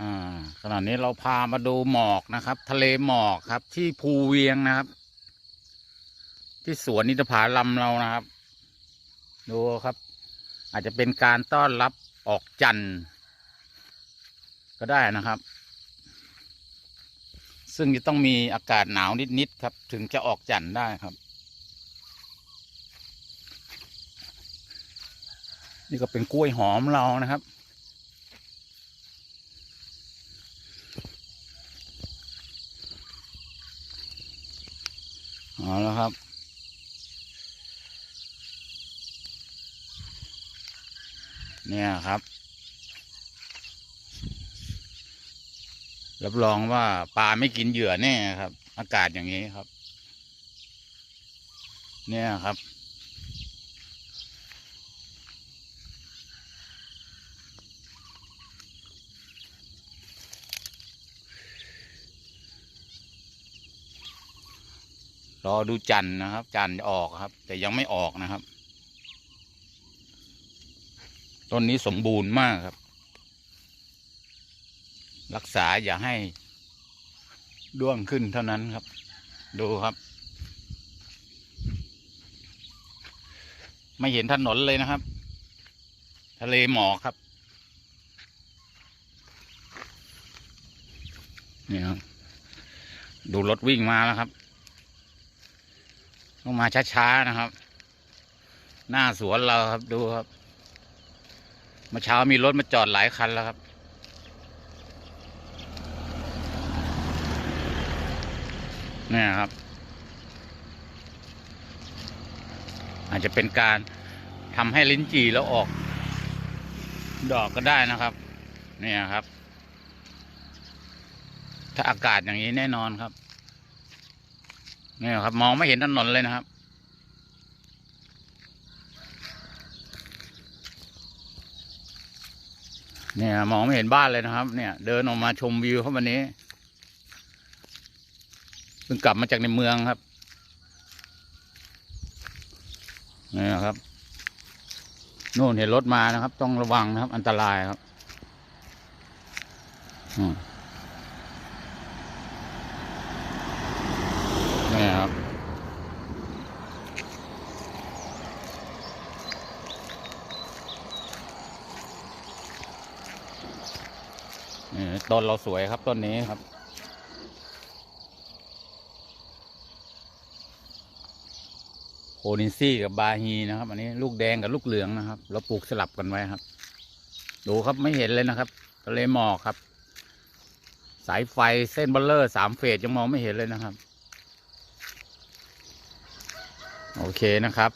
อ่าขณะนี้เราพามาดูหมอกนะครับ ทะเลหมอกครับ ที่ภูเวียงนะครับ ที่สวนนิตภาลำเรานะครับ ดูครับ อาจจะเป็นการต้อนรับออกจันทร์ก็ได้นะครับ ซึ่งจะต้องมีอากาศหนาวนิด ๆ ครับ ถึงจะออกจันทร์ได้ครับ นี่ก็เป็นกล้วยหอมเรานะครับ เอาแล้วครับ เนี่ยครับ รับรองว่าปลาไม่กินเหยื่อแน่ครับ อากาศอย่างนี้ครับ เนี่ยครับ รอดูจันนะครับ จันออกครับ แต่ยังไม่ออกนะครับ ต้นนี้สมบูรณ์มากครับ รักษาอย่าให้ด้วงขึ้นเท่านั้นครับ ดูครับ ไม่เห็นถนนเลยนะครับ ทะเลหมอกครับนี่ครับดูรถวิ่งมาแล้วครับ ต้องมาช้าๆนะครับ หน้าสวนเราครับดูครับเมื่อเช้ามีรถมาจอดหลายคันแล้วครับเนี่ยครับ อาจจะเป็นการทำให้ลิ้นจี่แล้วออก ดอกก็ได้นะครับ เนี่ยครับ ถ้าอากาศอย่างนี้แน่นอนครับ นี่ยครับ มองไม่เห็นถนนเลยนะครับ เนี่ยมองไม่เห็นบ้านเลยนะครับ เนี่ย เดินออกมาชมวิวครับวันนี้เพิ่งกลับมาจากในเมืองครับเนี่ยครับโน่นเห็นรถมานะครับ ต้องระวังนะครับ อันตรายครับ อืม เนี่ยครับ ต้นเราสวยครับต้นนี้ครับโคนินซี่กับบาฮีนะครับ อันนี้ลูกแดงกับลูกเหลืองนะครับ เราปลูกสลับกันไว้ครับ ดูครับไม่เห็นเลยนะครับทะเลหมอกครับ สายไฟเส้นเบลเลอร์สามเฟสยังมองไม่เห็นเลยนะครับ โอเคนะครับ